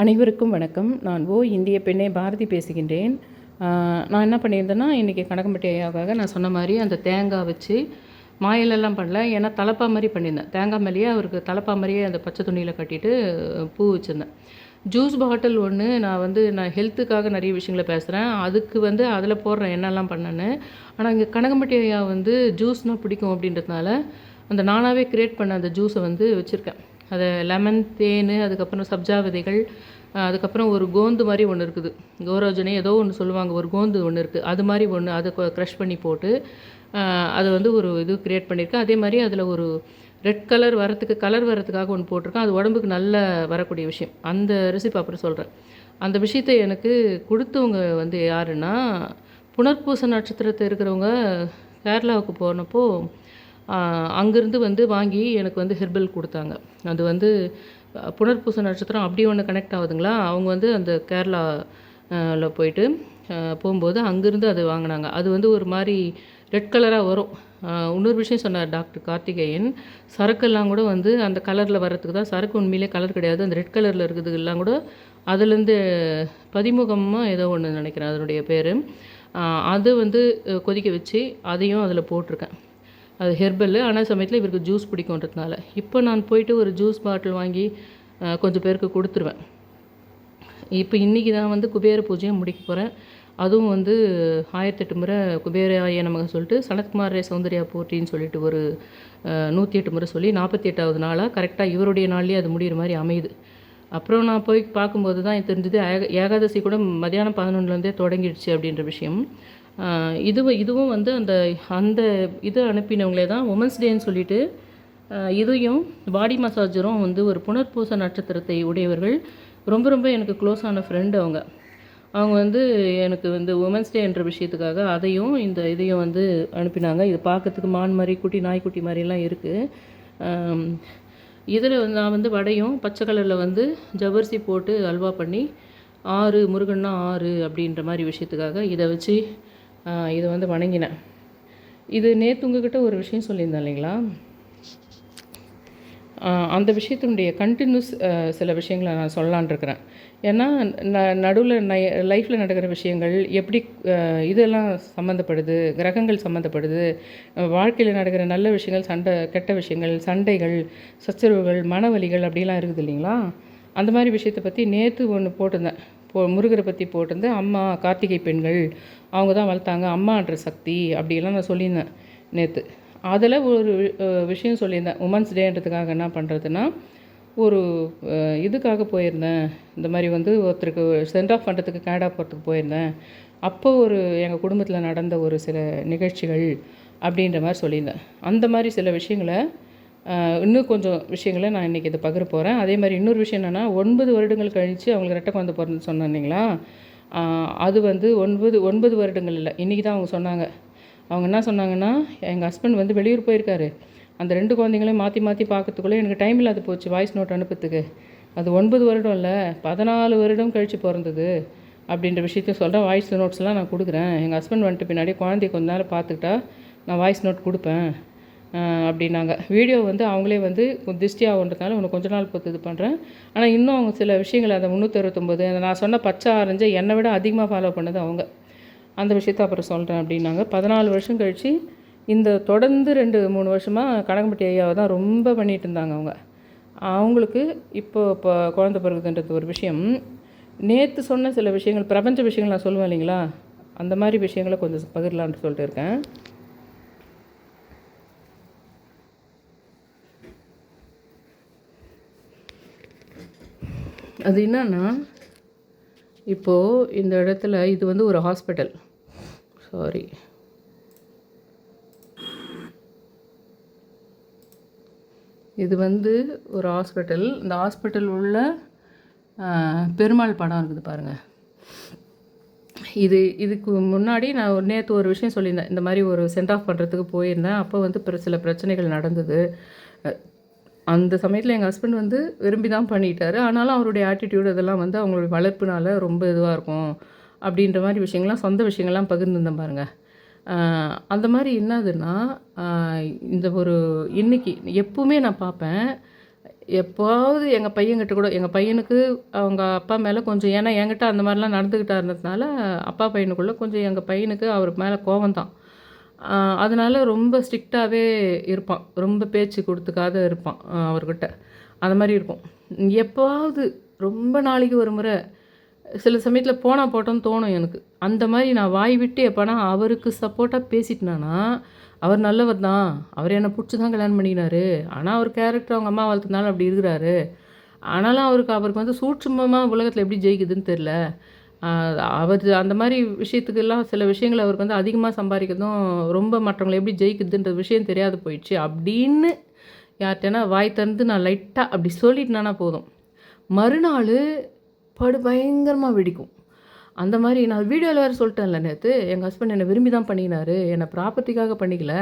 அனைவருக்கும் வணக்கம். நான் ஓ இந்திய பெண்ணே பாரதி பேசுகின்றேன். நான் என்ன பண்ணியிருந்தேன்னா இன்றைக்கி கனகம்பட்டி ஐயாவுக்காக நான் சொன்ன மாதிரி அந்த தேங்காய் வச்சு மாயிலெல்லாம் பண்ணல. ஏன்னா தலப்பா மாதிரி பண்ணியிருந்தேன். தேங்காய் மேலேயே அவருக்கு தலப்பா மாதிரியே அந்த பச்சை துணியில் கட்டிட்டு பூ வச்சுருந்தேன். ஜூஸ் பாட்டில் ஒன்று நான் வந்து நான் ஹெல்த்துக்காக நிறைய விஷயங்களை பேசுகிறேன் அதுக்கு வந்து அதில் போடுறேன் என்னெல்லாம் பண்ணேன்னு. ஆனால் இங்கே கனகம்பட்டி ஐயா வந்து ஜூஸ்னால் பிடிக்கும் அப்படின்றதுனால அந்த நானாகவே க்ரியேட் பண்ண அந்த ஜூஸை வந்து வச்சுருக்கேன். அதை லெமன் தேன் அதுக்கப்புறம் சப்ஜா விதைகள் அதுக்கப்புறம் ஒரு கோந்து மாதிரி ஒன்று இருக்குது. கோரோஜனை ஏதோ ஒன்று சொல்லுவாங்க ஒரு கோந்து ஒன்று இருக்குது அது மாதிரி ஒன்று அதை க்ரஷ் பண்ணி போட்டு அதை வந்து ஒரு இது க்ரியேட் பண்ணியிருக்கேன். அதே மாதிரி அதில் ஒரு ரெட் கலர் வரத்துக்கு கலர் வரத்துக்காக ஒன்று போட்டிருக்கேன். அது உடம்புக்கு நல்ல வரக்கூடிய விஷயம். அந்த ரெசிபி அப்புறம் சொல்கிறேன் அந்த விஷயத்தை எனக்கு கொடுத்தவங்க வந்து யாருன்னா புனர்பூச நட்சத்திரத்தை இருக்கிறவங்க கேரளாவுக்கு போனப்போ அங்கேருந்து வந்து வாங்கி எனக்கு வந்து ஹெர்பல் கொடுத்தாங்க. அது வந்து புனர்பூச நட்சத்திரம் அப்படி ஒன்று கனெக்ட் ஆகுதுங்களா? அவங்க வந்து அந்த கேரளா ல போயிட்டு போகும்போது அங்கேருந்து அது வாங்கினாங்க. அது வந்து ஒரு மாதிரி ரெட் கலராக வரும். இன்னொரு விஷயம் சொன்னார் டாக்டர் கார்த்திகேயன். சரக்கெல்லாம் கூட வந்து அந்த கலரில் வர்றதுக்கு தான் சரக்கு உண்மையிலே கலர் கிடையாது. அந்த ரெட் கலரில் இருக்கிறது எல்லாம் கூட அதுலேருந்து பதிமுகமாக ஏதோ ஒன்று நினைக்கிறேன் அதனுடைய பேர். அது வந்து கொதிக்க வச்சு அதையும் அதில் போட்டிருக்கேன். அது ஹெர்பல். ஆனால் சமயத்தில் இவருக்கு ஜூஸ் பிடிக்குன்றதுனால. இப்போ நான் போயிட்டு ஒரு ஜூஸ் பாட்டில் வாங்கி கொஞ்சம் பேருக்கு கொடுத்துருவேன். இப்போ இன்றைக்கி தான் வந்து குபேர பூஜையை முடிக்க போகிறேன் அதுவும் வந்து ஆயிரத்தெட்டு முறை குபேர ஆய நமக்கு சொல்லிட்டு சனத்குமார் ரே சௌந்தர்யா போட்டின்னு சொல்லிட்டு ஒரு நூற்றி எட்டு முறை சொல்லி நாற்பத்தி எட்டாவது நாளாக கரெக்டாக இவருடைய நாள்லேயே அது முடிகிற மாதிரி அமையுது. அப்புறம் நான் போய் பார்க்கும்போது தான் எனக்கு தெரிஞ்சது ஏக ஏகாதசி கூட மதியானம் பதினொன்றுலேருந்தே தொடங்கிடுச்சு அப்படின்ற விஷயம். இது இதுவும் இதுவும் வந்து அந்த அந்த இது அனுப்பினவங்களே தான் உமன்ஸ் டேன்னு சொல்லிட்டு இதையும் பாடி மசாஜரும் வந்து ஒரு புனர்பூச நட்சத்திரத்தை உடையவர்கள் ரொம்ப ரொம்ப எனக்கு க்ளோஸ் ஆன ஃப்ரெண்டு அவங்க. அவங்க வந்து எனக்கு வந்து உமன்ஸ் டே என்ற விஷயத்துக்காக அதையும் இந்த இதையும் வந்து அனுப்பினாங்க. இது பார்க்கறதுக்கு மான் மாதிரி குட்டி நாய்க்குட்டி மாதிரிலாம் இருக்குது இதில் வந்து நான் வந்து வடையும் பச்சை கலரில் வந்து ஜவர்சி போட்டு அல்வா பண்ணி ஆறு முருகன்னா ஆறு அப்படின்ற மாதிரி விஷயத்துக்காக இதை வச்சு இதை வந்து வணங்கினேன் இது நேற்று உங்ககிட்ட ஒரு விஷயம் சொல்லியிருந்தேன் இல்லைங்களா? அந்த விஷயத்தினுடைய கண்டினியூஸ் சில விஷயங்களை நான் சொல்லலான் இருக்கிறேன். ஏன்னா ந நடுவில் ந லைஃப்பில் நடக்கிற விஷயங்கள் எப்படி இதெல்லாம் சம்மந்தப்படுது கிரகங்கள் சம்மந்தப்படுது வாழ்க்கையில் நடக்கிற நல்ல விஷயங்கள் சண்டை கெட்ட விஷயங்கள் சண்டைகள் சச்சரவுகள் மனவலிகள் அப்படிலாம் இருக்குது இல்லைங்களா? அந்த மாதிரி விஷயத்தை பற்றி நேற்று ஒன்று போட்டிருந்தேன். போ முருகரை பற்றி போட்டிருந்து அம்மா கார்த்திகை பெண்கள் அவங்க தான் வளர்த்தாங்க. அம்மான்ற சக்தி அப்படிலாம் நான் சொல்லியிருந்தேன் நேற்று அதில் ஒரு விஷயம் சொல்லியிருந்தேன். உமன்ஸ் டேன்றதுக்காக என்ன பண்ணுறதுன்னா ஒரு இதுக்காக போயிருந்தேன். இந்த மாதிரி வந்து ஒருத்தருக்கு சென்ட் ஆஃப் பண்ணுறதுக்கு கனடா போகிறதுக்கு போயிருந்தேன். அப்போ ஒரு எங்கள் குடும்பத்தில் நடந்த ஒரு சில நிகழ்ச்சிகள் அப்படின்ற மாதிரி சொல்லியிருந்தேன். அந்த மாதிரி சில விஷயங்களை இன்னும் கொஞ்சம் விஷயங்களை நான் இன்றைக்கி இதை பகிர போகிறேன் அதே மாதிரி இன்னொரு விஷயம் என்னென்னா ஒன்பது வருடங்கள் கழித்து அவங்களுக்கு ரெட்டை குழந்தை பிறந்து சொன்னேன் அது வந்து ஒன்பது ஒன்பது வருடங்கள் இல்லை. இன்றைக்கி தான் அவங்க சொன்னாங்க. அவங்க என்ன சொன்னாங்கன்னா எங்கள் ஹஸ்பண்ட் வந்து வெளியூர் போயிருக்காரு. அந்த ரெண்டு குழந்தைங்களையும் மாற்றி மாற்றி பார்க்கறதுக்குள்ளே எனக்கு டைம் இல்லாத போச்சு வாய்ஸ் நோட் அனுப்புறதுக்கு. அது ஒன்பது வருடம் இல்லை பதினாலு வருடம் கழித்து பிறந்தது அப்படின்ற விஷயத்த சொல்கிறேன் வாய்ஸ் நோட்ஸ்லாம் நான் கொடுக்குறேன். எங்கள் ஹஸ்பண்ட் வந்துட்டு பின்னாடி குழந்தைய கொஞ்ச நேரம் பார்த்துக்கிட்டா நான் வாய்ஸ் நோட் கொடுப்பேன். அப்படின்னாங்க. வீடியோ வந்து அவங்களே வந்து திருஷ்டி ஆகுன்றதுனால உனக்கு கொஞ்ச நாள் பொறுத்து இது பண்ணுறேன் ஆனால் இன்னும் அவங்க சில விஷயங்கள் அந்த முந்நூற்றறுபத்தொம்பது அந்த நான் சொன்ன பச்சை ஆரஞ்சை என்னை விட அதிகமாக ஃபாலோ பண்ணது அவங்க. அந்த விஷயத்த அப்புறம் சொல்கிறேன் அப்படின்னாங்க. பதினாலு வருஷம் கழித்து இந்த தொடர்ந்து ரெண்டு மூணு வருஷமாக கனகம்பட்டி ஐயாவை தான் ரொம்ப பண்ணிகிட்டு இருந்தாங்க அவங்க. அவங்களுக்கு இப்போ இப்போ குழந்த பிறகுதுன்றது ஒரு விஷயம். நேற்று சொன்ன சில விஷயங்கள் பிரபஞ்ச விஷயங்கள் நான் சொல்லுவேன் இல்லைங்களா? அந்த மாதிரி விஷயங்களை கொஞ்சம் பகிரலான்னு சொல்லிட்டு இருக்கேன். அது என்னன்னா இப்போது இந்த இடத்துல இது வந்து ஒரு ஹாஸ்பிட்டல் சாரி இது வந்து ஒரு ஹாஸ்பிட்டல் இந்த ஹாஸ்பிட்டல் உள்ள பெருமாள் படம் இருக்குது பாருங்கள் இது இதுக்கு முன்னாடி நான் நேற்று ஒரு விஷயம் சொல்லியிருந்தேன். இந்த மாதிரி ஒரு சென்ட் ஆஃப் பண்ணுறதுக்கு போயிருந்தேன். அப்போ வந்து சில பிரச்சனைகள் நடந்தது. அந்த சமயத்தில் எங்கள் ஹஸ்பண்ட் வந்து விரும்பி தான் பண்ணிட்டாரு. ஆனாலும் அவருடைய ஆட்டிடியூட் இதெல்லாம் வந்து அவங்களுடைய வளர்ப்புனால ரொம்ப இதுவாக இருக்கும் அப்படின்ற மாதிரி விஷயங்கள்லாம் சொந்த விஷயங்கள்லாம் பகிர்ந்துருந்தேன் பாருங்கள் அந்த மாதிரி என்னதுன்னா இந்த ஒரு இன்னைக்கு எப்போவுமே நான் பார்ப்பேன். எப்போவாவது எங்கள் பையன்கிட்ட கூட எங்கள் பையனுக்கு அவங்க அப்பா மேலே கொஞ்சம் ஏன்னா என்கிட்ட அந்த மாதிரிலாம் நடந்துக்கிட்டா இருந்ததுனால அப்பா பையனுக்குள்ளே கொஞ்சம் எங்கள் பையனுக்கு அவர் மேலே கோவம் தான் அதனால் ரொம்ப ஸ்ட்ரிக்டாகவே இருப்பான். ரொம்ப பேச்சு கொடுத்துக்காத இருப்பான் அவர்கிட்ட. அந்த மாதிரி இருக்கும். எப்போவாவது ரொம்ப நாளைக்கு ஒரு முறை சில சமயத்தில் போனால் போட்டோன்னு தோணும் எனக்கு. அந்த மாதிரி நான் வாய் விட்டு எப்போனா அவருக்கு சப்போர்ட்டாக பேசிட்டேனா அவர் நல்லவர் தான். அவர் என்னை பிடிச்சி தான் கல்யாணம் பண்ணிக்கினாரு ஆனால் அவர் கேரக்டர் அவங்க அம்மா வளர்த்துனாலும் அப்படி இருக்கிறாரு. ஆனாலும் அவருக்கு அவருக்கு வந்து சூட்சுமமாக உலகத்தில் எப்படி ஜெயிக்குதுன்னு தெரில அவர் அந்த மாதிரி விஷயத்துக்கெல்லாம் சில விஷயங்கள் அவருக்கு வந்து அதிகமாக சம்பாதிக்கிறதும் ரொம்ப மற்றவங்களை எப்படி ஜெயிக்குதுன்ற விஷயம் தெரியாது போயிடுச்சு. அப்படின்னு யார்கிட்டனா வாய் திறந்து நான் லைட்டாக அப்படி சொல்லிட்டேனா போதும். மறுநாள் படு பயங்கரமாக வெடிக்கும். அந்த மாதிரி நான் வீடியோவில் வேறு சொல்லிட்டேன்ல நேற்று எங்கள் ஹஸ்பண்ட் என்னை விரும்பி தான் பண்ணிக்கினாரு என்னை ப்ராப்பர்ட்டிக்காக பண்ணிக்கல.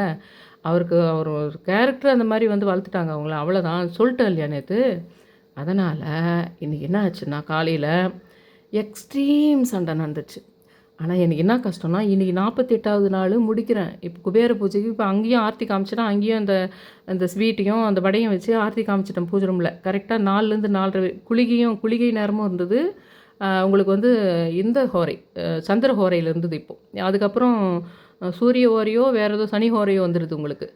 அவருக்கு அவர் ஒரு கேரக்டர் அந்த மாதிரி வந்து வளர்த்துட்டாங்க அவங்கள. அவ்வளோதான் சொல்லிட்டேன் இல்லையா நேற்று அதனால் இன்றைக்கி என்ன ஆச்சுன்னா காலையில் எக்ஸ்ட்ரீம் சண்டை நடந்துச்சு. ஆனால் எனக்கு என்ன கஷ்டம்னா இன்றைக்கி நாற்பத்தெட்டாவது நாள் முடிக்கிறேன். இப்போ குபேர பூஜைக்கு இப்போ அங்கேயும் ஆர்த்தி காமிச்சிட்டேன் அங்கேயும் அந்த அந்த ஸ்வீட்டையும் அந்த வடையும் வச்சு ஆர்த்தி காமிச்சிட்டேன் பூஜை ரூமில் கரெக்டாக நாலுலேருந்து நாலரை குளிகையும் குளிகை நேரமும் இருந்தது. உங்களுக்கு வந்து இந்த ஹோரை சந்திர ஹோரையில் இருந்தது இப்போது அதுக்கப்புறம் சூரிய ஹோரையோ வேறு ஏதோ சனி ஹோரையோ வந்துடுது உங்களுக்கு.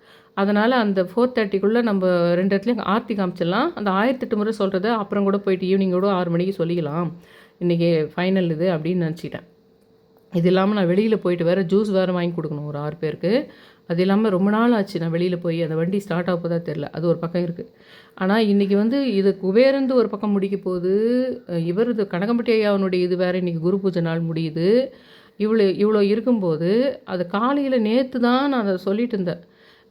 அதனால் அந்த ஃபோர் தேர்ட்டிக்குள்ளே நம்ம ரெண்டு இடத்துலையும் ஆர்த்தி காமிச்சிடலாம். அந்த ஆயிரத்தெட்டு முறை சொல்கிறத அப்புறம் கூட போயிட்டு ஈவினிங்கோட ஆறு மணிக்கு சொல்லிக்கலாம். இன்றைக்கி ஃபைனல் இது அப்படின்னு நினச்சிட்டேன். இது இல்லாமல் நான் வெளியில் போயிட்டு வேறு ஜூஸ் வேறு வாங்கி கொடுக்கணும் ஒரு ஆறு பேருக்கு. அது இல்லாமல் ரொம்ப நாள் ஆச்சு நான் வெளியில் போய் அந்த வண்டி ஸ்டார்ட் ஆக போதா தெரில அது ஒரு பக்கம் இருக்குது ஆனால் இன்றைக்கி வந்து இது குபேரந்து ஒரு பக்கம் முடிக்க போது இவர் இது கனகம்பட்டி ஐயாவனுடைய இது வேறு இன்றைக்கி குரு பூஜை நாள் முடியுது. இவ்வளோ இவ்வளோ இருக்கும்போது அது காலையில் நேற்று தான் நான் அதை சொல்லிட்டு இருந்தேன்.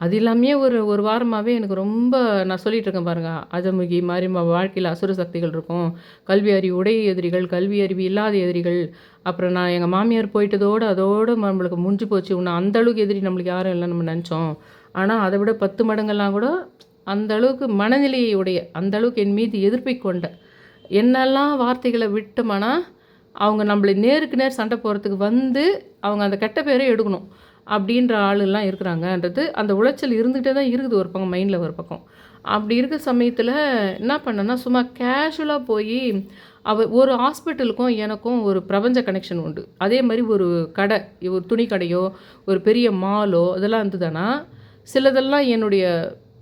அது இல்லாமே ஒரு ஒரு வாரமாகவே எனக்கு ரொம்ப நான் சொல்லிகிட்டு இருக்கேன் பாருங்கள் அஜமுகி மாதிரி வாழ்க்கையில் அசுர சக்திகள் இருக்கும். கல்வி அறிவு உடைய எதிரிகள் கல்வி அறிவு இல்லாத எதிரிகள். அப்புறம் நான் எங்கள் மாமியார் போயிட்டதோடு அதோடு நம்மளுக்கு முடிஞ்சு போச்சு. இன்னும் அந்த அளவுக்கு எதிரி நம்மளுக்கு யாரும் இல்லை நம்ம நினச்சோம். ஆனால் அதை விட பத்து மடங்கெல்லாம் கூட அந்த அளவுக்கு மனநிலையை உடைய அந்த அளவுக்கு என் மீது எதிர்ப்பை கொண்ட என்னெல்லாம் வார்த்தைகளை விட்டோம்னா அவங்க நம்மளை நேருக்கு நேர் சண்டை போகிறதுக்கு வந்து அவங்க அந்த கெட்ட பேரை எடுக்கணும். அப்படின்ற ஆளுலாம் இருக்கிறாங்கன்றது அந்த உளைச்சல் இருந்துகிட்டே தான் இருக்குது ஒரு பக்கம் மைண்டில் ஒரு பக்கம். அப்படி இருக்க சமயத்தில் என்ன பண்ணேன்னா சும்மா கேஷுவலாக போய் அவ ஒரு ஹாஸ்பிட்டலுக்கும் எனக்கும் ஒரு பிரபஞ்ச கனெக்ஷன் உண்டு. அதே மாதிரி ஒரு கடை ஒரு துணி கடையோ ஒரு பெரிய மாலோ இதெல்லாம் இருந்ததுன்னா சிலதெல்லாம் என்னுடைய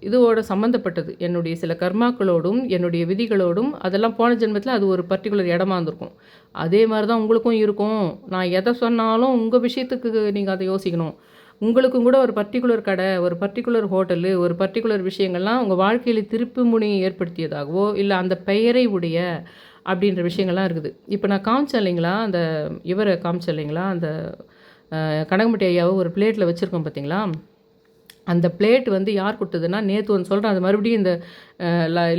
இதுவோட சம்மந்தப்பட்டது என்னுடைய சில கர்மாக்களோடும் என்னுடைய விதிகளோடும் அதெல்லாம் போன ஜென்மத்தில் அது ஒரு பர்டிகுலர் இடமா இருந்திருக்கும். அதே மாதிரி தான் உங்களுக்கும் இருக்கும். நான் எதை சொன்னாலும் உங்கள் விஷயத்துக்கு நீங்கள் அதை யோசிக்கணும். உங்களுக்கும் கூட ஒரு பர்டிகுலர் கடை ஒரு பர்டிகுலர் ஹோட்டலு ஒரு பர்டிகுலர் விஷயங்கள்லாம் உங்கள் வாழ்க்கையில் திருப்பு முனை ஏற்படுத்தியதாகவோ இல்லை அந்த பெயரை உடைய அப்படின்ற விஷயங்கள்லாம் இருக்குது. இப்போ நான் காமிச்சேன் இல்லைங்களா? அந்த இவரை காமிச்சேன் இல்லைங்களா? அந்த கனகமட்டி ஐயாவை ஒரு பிளேட்டில் வச்சுருக்கோம் பார்த்தீங்களா அந்த பிளேட் வந்து யார் கொடுத்ததுன்னா நேற்று ஒன்று சொல்கிறேன் அது மறுபடியும் இந்த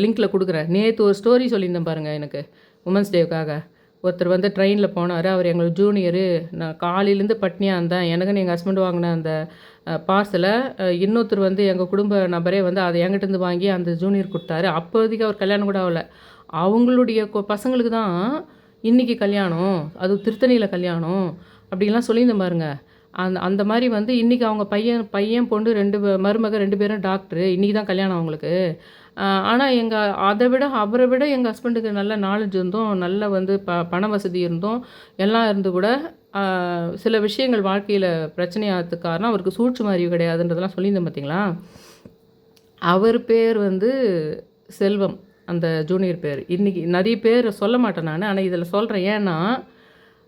லிங்க்கில் கொடுக்குறேன். நேற்று ஒரு ஸ்டோரி சொல்லியிருந்தேன் பாருங்கள் எனக்கு உமன்ஸ் டேவுக்காக ஒருத்தர் வந்து ட்ரெயினில் போனார். அவர் எங்களுக்கு ஜூனியரு நான் காலையிலேருந்து பட்னியாக இருந்தேன். எனக்குன்னு எங்கள் ஹஸ்பண்ட் வாங்கின அந்த பார்சலை இன்னொருத்தர் வந்து எங்கள் குடும்ப நபரே வந்து அதை என்கிட்டேருந்து வாங்கி அந்த ஜூனியர் கொடுத்தாரு. அப்போதைக்கு அவர் கல்யாணம் கூட ஆகலை. அவங்களுடைய கொ- பசங்களுக்கு தான் இன்றைக்கி கல்யாணம். அது திருத்தணியில் கல்யாணம். அப்படிலாம் சொல்லியிருந்தேன் பாருங்க. அந்த அந்த மாதிரி வந்து இன்றைக்கி அவங்க பையன் பையன் பொண்ணு ரெண்டு மருமக ரெண்டு பேரும் டாக்டரு இன்றைக்கி தான் கல்யாணம் அவங்களுக்கு. ஆனால் எங்கள் அதை விட அவரை விட எங்கள் ஹஸ்பண்டுக்கு நல்ல நாலேஜ் இருந்தும் நல்ல வந்து ப பண வசதி இருந்தும் எல்லாம் இருந்து கூட சில விஷயங்கள் வாழ்க்கையில் பிரச்சனையாகிறதுக்கு காரணம் அவருக்கு சூழ்ச்சி அறிவு கிடையாதுன்றதெல்லாம் சொல்லியிருந்தேன் பார்த்தீங்களா அவர் பேர் வந்து செல்வம் அந்த ஜூனியர் பேர். இன்றைக்கி நிறைய பேர் சொல்ல மாட்டேன் நான் ஆனால் இதில் சொல்கிறேன் ஏன்னா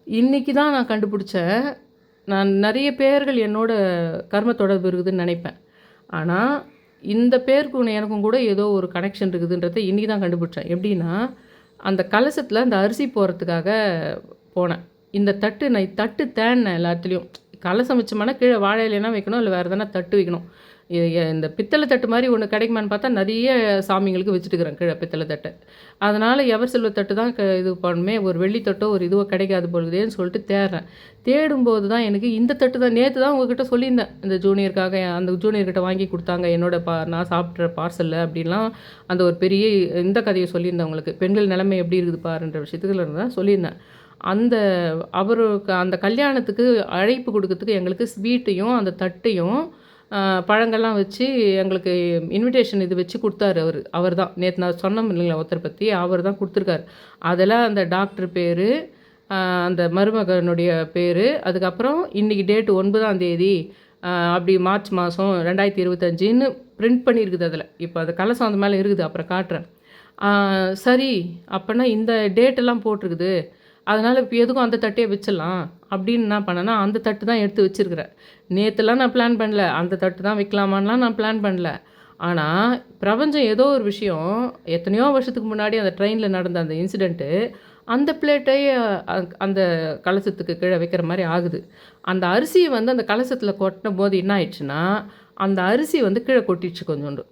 இன்றைக்கி தான் நான் கண்டுபிடிச்சேன். நான் நிறைய பேர்கள் என்னோட கர்ம தொடர்பு இருக்குதுன்னு நினைப்பேன். ஆனால் இந்த பேருக்கு எனக்கும் கூட ஏதோ ஒரு கனெக்ஷன் இருக்குதுன்றதை இன்றைக்கி தான் கண்டுபிடிச்சேன். எப்படின்னா அந்த கலசத்தில் அந்த அரிசி போகிறதுக்காக போனேன். இந்த தட்டு நான் தட்டு தேடினேன் எல்லாத்துலேயும். கலசம் வச்சோம்னா கீழே வாழை இல்லைன்னா வைக்கணும் இல்லை வேறு எதனா தட்டு வைக்கணும். இந்த பித்தளை தட்டு மாதிரி ஒன்று கிடைக்குமான்னு பார்த்தா நிறைய சாமிங்களுக்கு வச்சுட்டுக்கிறேன் கீழே பித்தளை தட்டை. அதனால் எவர் செல்வ தட்டு தான் க இது பண்ணுமே ஒரு வெள்ளித்தட்டோ ஒரு இதுவோ கிடைக்காது பொழுதேன்னு சொல்லிட்டு தேடுறேன். தேடும்போது தான் எனக்கு இந்த தட்டு தான் நேற்று தான் உங்ககிட்ட சொல்லியிருந்தேன். இந்த ஜூனியருக்காக அந்த ஜூனியர்கிட்ட வாங்கி கொடுத்தாங்க என்னோட பா நான் சாப்பிட்ற பார்சலில் அப்படின்லாம் அந்த ஒரு பெரிய இந்த கதையை சொல்லியிருந்தேன் உங்களுக்கு. பெண்கள் நிலைமை எப்படி இருக்குது பாருன்ற விஷயத்துக்குள்ள இருந்தால் சொல்லியிருந்தேன். அந்த அவருக்கு அந்த கல்யாணத்துக்கு அழைப்பு கொடுக்கறதுக்கு எங்களுக்கு ஸ்வீட்டையும் அந்த தட்டையும் பழங்கள்லாம் வச்சு எங்களுக்கு இன்விடேஷன் இது வச்சு கொடுத்தாரு அவர். அவர் தான் நேற்று நான் சொன்னோம் இல்லைங்களா ஒருத்தரை பற்றி அவர் தான் கொடுத்துருக்காரு. அதெல்லாம் அந்த டாக்டர் பேர் அந்த மருமகனுடைய பேர் அதுக்கப்புறம் இன்றைக்கி டேட்டு ஒன்பதாம் தேதி அப்படி மார்ச் மாதம் ரெண்டாயிரத்தி இருபத்தஞ்சின்னு பிரிண்ட் பண்ணியிருக்குது அதில். இப்போ அது கலசம் அந்த மேலே இருக்குது அப்புறம் காட்டுறேன். சரி அப்போனா இந்த டேட்டெல்லாம் போட்டிருக்குது. அதனால் இப்போ எதுக்கும் அந்த தட்டையே வச்சிடலாம். அப்படின்னு என்ன பண்ணேன்னா அந்த தட்டு தான் எடுத்து வச்சிருக்கிறேன். நேற்றுலாம் நான் பிளான் பண்ணல. அந்த தட்டு தான் வைக்கலாமான்லாம் நான் பிளான் பண்ணல. ஆனால் பிரபஞ்சம் ஏதோ ஒரு விஷயம் எத்தனையோ வருஷத்துக்கு முன்னாடி அந்த ட்ரெயினில் நடந்த அந்த இன்சிடெண்ட்டு அந்த பிளேட்டையே அந்த கலசத்துக்கு கீழே வைக்கிற மாதிரி ஆகுது. அந்த அரிசியை வந்து அந்த கலசத்தில் கொட்டின போது என்ன ஆயிடுச்சுன்னா அந்த அரிசி வந்து கீழே கொட்டிடுச்சு கொஞ்சோண்டு.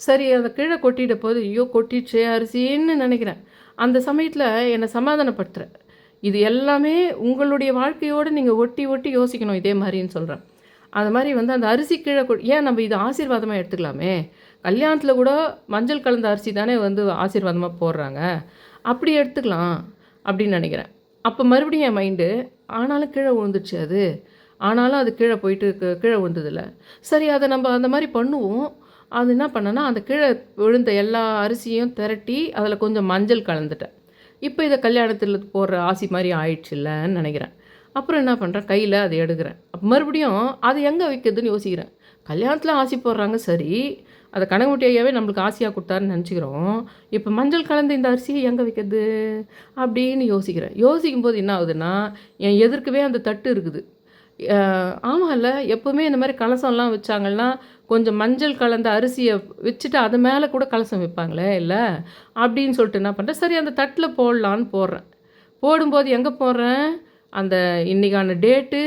சரி அதை கீழே கொட்டிட்ட போது ஐயோ கொட்டிடுச்சே அரிசின்னு நினைக்கிறேன். அந்த சமயத்தில் என்னை சமாதானப்படுத்துகிறேன் இது எல்லாமே உங்களுடைய வாழ்க்கையோடு நீங்கள் ஒட்டி ஒட்டி யோசிக்கணும் இதே மாதிரின்னு சொல்கிறேன் அது மாதிரி வந்து அந்த அரிசி கீழே ஏன் நம்ம இது ஆசீர்வாதமாக எடுத்துக்கலாமே? கல்யாணத்தில் கூட மஞ்சள் கலந்த அரிசி தானே வந்து ஆசீர்வாதமாக போடுறாங்க. அப்படி எடுத்துக்கலாம் அப்படின்னு நினைக்கிறேன். அப்போ மறுபடியும் என் மைண்டு ஆனாலும் கீழே விழுந்துச்சு அது. ஆனாலும் அது கீழே போயிட்டு கீ- கீழே விழுந்ததில்ல. சரி அதை நம்ம அந்த மாதிரி பண்ணுவோம். அது என்ன பண்ணேன்னா அந்த கீழே விழுந்த எல்லா அரிசியும் திரட்டி அதில் கொஞ்சம் மஞ்சள் கலந்துட்டேன். இப்போ இதை கல்யாணத்தில் போடுற ஆசி மாதிரி ஆயிடுச்சுல்லன்னு நினைக்கிறேன். அப்புறம் என்ன பண்ணுறேன் கையில் அதை எடுக்கிறேன். அப்போ மறுபடியும் அது எங்கே வைக்கிறதுன்னு யோசிக்கிறேன். கல்யாணத்தில் ஆசி போடுறாங்க சரி. அதை கனகுட்டி நம்மளுக்கு ஆசையாக கொடுத்தாருன்னு நினச்சிக்கிறோம். இப்போ மஞ்சள் கலந்த இந்த அரிசியை எங்கே வைக்கிறது? அப்படின்னு யோசிக்கிறேன். யோசிக்கும் போது என்ன ஆகுதுன்னா என் எதிர்க்கவே அந்த தட்டு இருக்குது. ஆமாம்ல எப்போவுமே இந்த மாதிரி கலசம்லாம் வச்சாங்கன்னா கொஞ்சம் மஞ்சள் கலந்த அரிசியை வச்சுட்டு அது மேலே கூட கலசம் வைப்பாங்களே இல்லை? அப்படின்னு சொல்லிட்டு என்ன பண்ணுறேன் சரி அந்த தட்டில் போடலான்னு போடுறேன். போடும்போது எங்கே போடுறேன்? அந்த இன்றைக்கான டேட்டு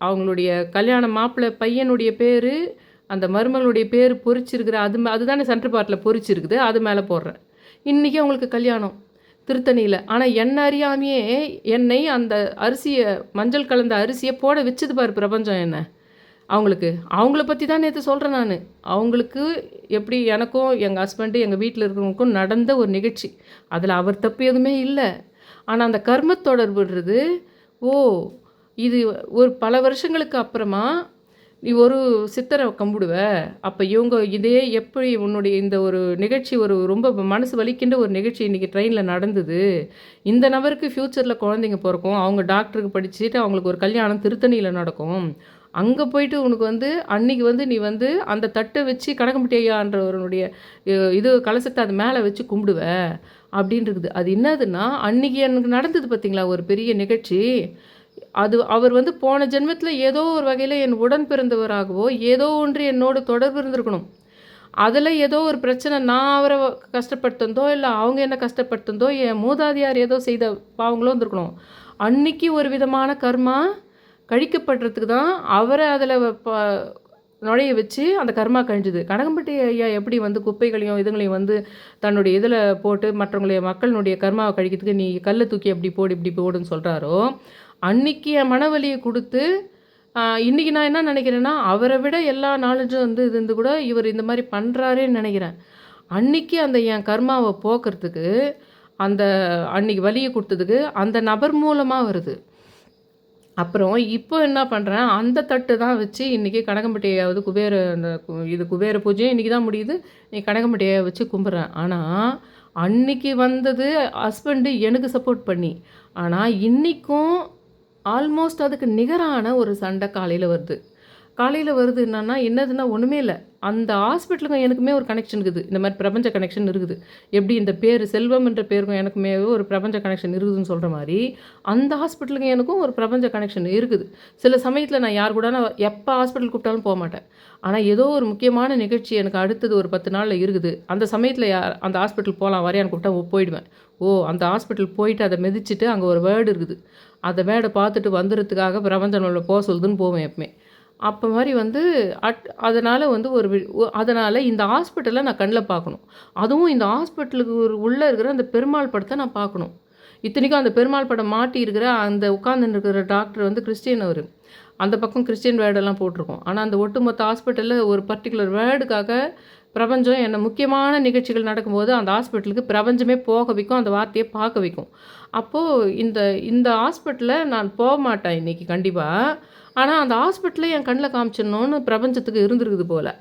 அவங்களுடைய கல்யாண மாப்பிள்ளை பையனுடைய பேர் அந்த மருமகளுடைய பேர் பொறிச்சிருக்கிற அது அதுதானே சென்டர் பார்ட்டில் பொறிச்சிருக்குது அது மேலே போடுறேன். இன்றைக்கி அவங்களுக்கு கல்யாணம். திருத்தணியில். ஆனால் என்ன அறியாமையே என்னை அந்த அரிசியை மஞ்சள் கலந்த அரிசியை போட வச்சது பாரு பிரபஞ்சம் என்ன. அவங்களுக்கு. அவங்கள பற்றி தான் நேற்று சொல்கிறேன் நான். அவங்களுக்கு எப்படி எனக்கும் எங்கள் ஹஸ்பண்டு எங்கள் வீட்டில் இருக்கிறவங்களுக்கும் நடந்த ஒரு நிகழ்ச்சி. அதில் அவர் தப்பு எதுவுமே இல்லை. ஆனால் அந்த கர்ம தொடர்புன்றது ஓ இது ஒரு பல வருஷங்களுக்கு அப்புறமா நீ ஒரு சித்தரை கும்பிடுவ. அப்போ இவங்க இதே எப்படி உன்னுடைய இந்த ஒரு நிகழ்ச்சி ஒரு ரொம்ப மனசு வலிக்கின்ற ஒரு நிகழ்ச்சி இன்றைக்கி ட்ரெயினில் நடந்தது. இந்த நபருக்கு ஃப்யூச்சரில் குழந்தைங்க பிறக்கும். அவங்க டாக்டருக்கு படிச்சுட்டு அவங்களுக்கு ஒரு கல்யாணம் திருத்தணியில் நடக்கும். அங்கே போயிட்டு உனக்கு வந்து அன்னைக்கு வந்து நீ வந்து அந்த தட்டை வச்சு கனகம்பட்டி இது கலசத்தை அது மேலே வச்சு கும்பிடுவ. அப்படின்றது. அது என்னதுன்னா அன்னைக்கு எனக்கு நடந்தது பார்த்தீங்களா ஒரு பெரிய நிகழ்ச்சி. அது அவர் வந்து போன ஜென்மத்தில் ஏதோ ஒரு வகையில் என் உடன் பிறந்தவராகவோ ஏதோ ஒன்று என்னோட தொடர்பு இருந்திருக்கணும். அதில் ஏதோ ஒரு பிரச்சனை நான் அவரை கஷ்டப்படுத்தந்தோ இல்லை அவங்க என்ன கஷ்டப்படுத்துந்தோ என் மூதாதியார் ஏதோ செய்த பாவங்களோ இருந்திருக்கணும். அன்னைக்கு ஒரு விதமான கர்மா கழிக்கப்படுறதுக்கு தான் அவரை அதில் நுழைய வச்சு அந்த கர்மா கழிஞ்சுது. கனகம்பட்டி ஐயா எப்படி வந்து குப்பைகளையும் இதுங்களையும் வந்து தன்னுடைய இதில் போட்டு மற்றவங்களுடைய மக்களுடைய கர்மாவை கழிக்கிறதுக்கு நீ கல்லை தூக்கி எப்படி போடு இப்படி போடுன்னு சொல்கிறாரோ அன்னைக்கு என் மனவலியை கொடுத்து இன்றைக்கி இன்னைக்கு நான் என்ன நினைக்கிறேன்னா அவரை விட எல்லா நாலேஜும் வந்து இது இருந்து கூட இவர் இந்த மாதிரி பண்ணுறாருன்னு நினைக்கிறேன். அன்னைக்கு அந்த என் கர்மாவை போக்குறதுக்கு அந்த அன்னைக்கு வலியை கொடுத்ததுக்கு அந்த நபர் மூலமாக வருது. அப்புறம் இப்போ என்ன பண்ணுறேன் அந்த தட்டு தான் வச்சு இன்றைக்கி கனகம்பட்டியாவது குபேர அந்த கு- இது குபேர பூஜையும் இன்றைக்கி தான் முடியுது. நீ கனகம்பட்டியை வச்சு கும்பிட்றேன். ஆனால் அன்னைக்கு வந்தது ஹஸ்பண்டு எனக்கு சப்போர்ட் பண்ணி. ஆனால் இன்றைக்கும் ஆல்மோஸ்ட் அதுக்கு நிகரான ஒரு சண்டை காலையில் வருது. காலையில் வருது என்னன்னா என்னதுன்னா ஒன்றுமே இல்லை. அந்த ஹாஸ்பிட்டலுக்கும் எனக்குமே ஒரு கனெக்ஷன் இருக்குது. இந்த மாதிரி பிரபஞ்ச கனெக்ஷன் இருக்குது. எப்படி இந்த பேர் செல்வம் என்ற பேருக்கும் எனக்குமே ஒரு பிரபஞ்ச கனெக்ஷன் இருக்குதுன்னு சொல்கிற மாதிரி அந்த ஹாஸ்பிட்டலுக்கும் எனக்கும் ஒரு பிரபஞ்ச கனெக்ஷன் இருக்குது. சில சமயத்தில் நான் யார் கூட நான் எப்போ ஹாஸ்பிட்டல் கூப்பிட்டாலும் போக மாட்டேன். ஆனால் ஏதோ ஒரு முக்கியமான நிகழ்ச்சி எனக்கு அடுத்தது ஒரு பத்து நாளில் இருக்குது. அந்த சமயத்தில் யார் அந்த ஹாஸ்பிட்டல் போகலாம் வரையான்னு கூப்பிட்டா போயிடுவேன். ஓ அந்த ஹாஸ்பிட்டல் போயிட்டு அதை மிதிச்சிட்டு அங்கே ஒரு வேர்டு இருக்குது. அந்த வேர்டை பார்த்துட்டு வந்துடுறதுக்காக பிரபஞ்சம் போக சொல்லுதுன்னு போவேன் எப்பவுமே. அப்போ மாதிரி வந்து அட் அதனால் வந்து ஒரு அதனால் இந்த ஹாஸ்பிட்டலை நான் கண்ணில் பார்க்கணும். அதுவும் இந்த ஹாஸ்பிட்டலுக்கு ஒரு உள்ளே இருக்கிற அந்த பெருமாள் படத்தை நான் பார்க்கணும். இத்தனைக்கும் அந்த பெருமாள் படம் மாட்டி இருக்கிற அந்த உட்காந்துன்னு இருக்கிற டாக்டர் வந்து கிறிஸ்டியன் அவர். அந்த பக்கம் கிறிஸ்டியன் வேர்டெல்லாம் போட்டிருக்கோம். ஆனால் அந்த ஒட்டுமொத்த ஹாஸ்பிட்டலில் ஒரு பர்டிகுலர் வேர்டுக்காக பிரபஞ்சம் என்ன முக்கியமான நிகழ்ச்சிகள் நடக்கும்போது அந்த ஹாஸ்பிட்டலுக்கு பிரபஞ்சமே போக வைக்கும் அந்த வார்த்தையை பார்க்க வைக்கும். அப்போது இந்த இந்த ஹாஸ்பிட்டலில் நான் போக மாட்டேன் இன்றைக்கி கண்டிப்பாக ஆனால் அந்த ஹாஸ்பிட்டலில் என் கண்ணில் காமிச்சிடணும்னு பிரபஞ்சத்துக்கு இருந்திருக்குது போல்.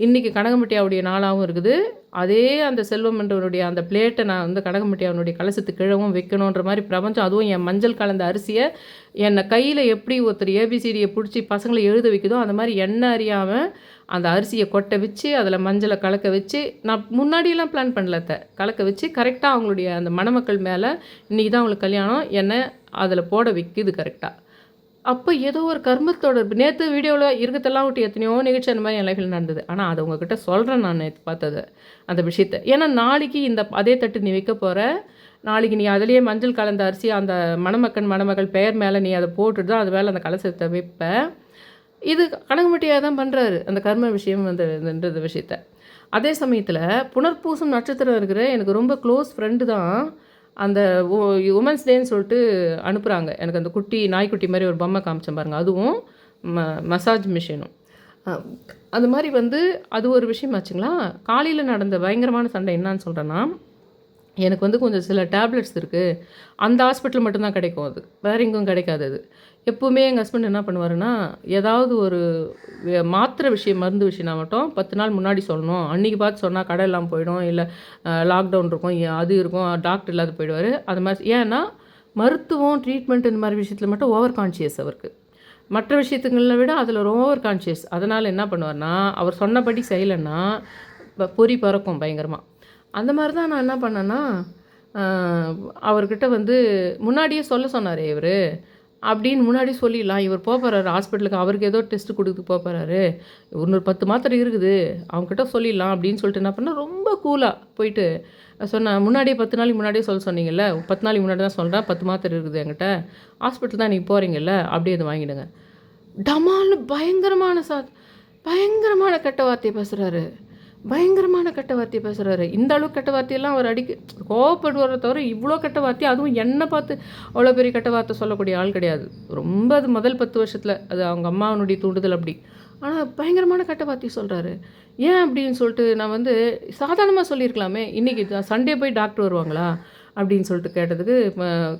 இன்றைக்கி கனகம்பட்டியாவுடைய நாளாகவும் இருக்குது. அதே அந்த செல்வமன்றவனுடைய அந்த பிளேட்டை நான் வந்து கனகம்பட்டியாவனுடைய கலசத்து கிழவும் வைக்கணுன்ற மாதிரி பிரபஞ்சம் அதுவும் என் மஞ்சள் கலந்த அரிசியை என்னை கையில் எப்படி ஒருத்தர் ஏபிசிடியை பிடிச்சி பசங்களை எழுத வைக்குதோ அந்த மாதிரி என்ன அறியாமல் அந்த அரிசியை கொட்டை வச்சு அதில் மஞ்சளை கலக்க வச்சு நான் முன்னாடியெல்லாம் பிளான் பண்ணலத்த கலக்க வச்சு கரெக்டாக அவங்களுடைய அந்த மணமக்கள் மேலே இன்றைக்கி தான் அவங்களுக்கு கல்யாணம் என்னை அதில் போட வைக்குது கரெக்டாக அப்போ ஏதோ ஒரு கர்மத்தோட நேற்று வீடியோவில் இருக்கத்தெல்லாம் விட்டு எத்தனையோ நிகழ்ச்சி அந்த மாதிரி என் லைஃப்பில் நடந்தது. ஆனால் அதை உங்ககிட்ட சொல்கிறேன் நான் நேற்று பார்த்தது அந்த விஷயத்தை. ஏன்னா நாளைக்கு இந்த அதே தட்டு நீ வைக்க போகிற நாளைக்கு நீ அதிலேயே மஞ்சள் கலந்த அரிசி அந்த மணமக்கன் மணமகள் பெயர் மேலே நீ அதை போட்டுட்டு தான் அது மேலே அந்த கலசத்தை வைப்பேன் இது கனகமட்டியாக தான் பண்ணுறாரு அந்த கர்ம விஷயம் அந்த இந்த விஷயத்த. அதே சமயத்தில் புனர்பூசம் நட்சத்திரம் இருக்கிற எனக்கு ரொம்ப க்ளோஸ் ஃப்ரெண்டு தான் அந்த உமன்ஸ் டேன்னு சொல்லிட்டு அனுப்புகிறாங்க எனக்கு அந்த குட்டி நாய்க்குட்டி மாதிரி ஒரு பொம்மை காமிச்சேன் பாருங்கள் அதுவும் ம மசாஜ் மிஷினும் அது மாதிரி வந்து அது ஒரு விஷயமாச்சுங்களா காலையில் நடந்த பயங்கரமான சண்டை என்னான்னு சொல்கிறேன்னா எனக்கு வந்து கொஞ்சம் சில டேப்லெட்ஸ் இருக்குது அந்த ஹாஸ்பிட்டல் மட்டும்தான் கிடைக்கும் அது. வேற எங்கும் கிடைக்காது அது. எப்போவுமே எங்கள் ஹஸ்பண்ட் என்ன பண்ணுவாருன்னா ஏதாவது ஒரு மாத்திரை விஷயம் மருந்து விஷயம்னா மட்டும் பத்து நாள் முன்னாடி சொல்லணும். அன்றைக்கி பார்த்து சொன்னால் கடை எல்லாம் போயிடும் இல்லை லாக்டவுன் இருக்கும் அது இருக்கும் டாக்டர் இல்லாத போயிடுவார். அது மாதிரி ஏன்னா மருத்துவம் ட்ரீட்மெண்ட் இந்த மாதிரி விஷயத்தில் மட்டும் ஓவர் கான்ஷியஸ் அவருக்கு. மற்ற விஷயத்துங்களை விட அதில் ஓவர் கான்ஷியஸ் அதனால் என்ன பண்ணுவார்னா அவர் சொன்னபடி செய்யலைன்னா பொறி பறக்கும் பயங்கரமாக அந்த மாதிரி தான் நான் என்ன பண்ணேன்னா அவர்கிட்ட வந்து முன்னாடியே சொல்ல சொன்னார் இவர். அப்படின்னு முன்னாடி சொல்லிடலாம். இவர் போக போகிறாரு ஹாஸ்பிட்டலுக்கு அவருக்கு ஏதோ டெஸ்ட் கொடுத்து போக போகிறாரு இன்னொரு பத்து மாத்திரை இருக்குது அவங்ககிட்ட சொல்லிடலாம் அப்படின்னு சொல்லிட்டு என்ன பண்ணால் ரொம்ப கூலாக போயிட்டு சொன்னேன் முன்னாடியே பத்து நாளைக்கு முன்னாடியே சொல்ல சொன்னீங்கல்ல பத்து நாளைக்கு முன்னாடி தான் சொல்கிறேன் பத்து மாத்திரை இருக்குது என்கிட்ட ஹாஸ்பிட்டல் தான் நீங்கள் போகிறீங்கல்ல அப்படியே அதை வாங்கிடுங்க. டமால்னு பயங்கரமான சா பயங்கரமான கெட்ட வார்த்தையை பேசுகிறாரு பயங்கரமான கெட்ட வார்த்தையை பேசுகிறாரு இந்த அளவுக்கு கெட்ட வார்த்தையெல்லாம் அவர் அடிக்க கோவப்படுவாரை தவிர இவ்வளோ கெட்ட வார்த்தை அதுவும் என்னை பார்த்து அவ்வளோ பெரிய கெட்ட வார்த்தை சொல்லக்கூடிய ஆள் கிடையாது. ரொம்ப அது முதல் பத்து வருஷத்தில் அது அவங்க அம்மாவனுடைய தூண்டுதல் அப்படி. ஆனால் பயங்கரமான கெட்ட வார்த்தை சொல்கிறாரு ஏன் அப்படின்னு சொல்லிட்டு நான் வந்து சாதாரணமாக சொல்லியிருக்கலாமே. இன்றைக்கி சண்டே போய் டாக்டர் வருவாங்களா? அப்படின்னு சொல்லிட்டு கேட்டதுக்கு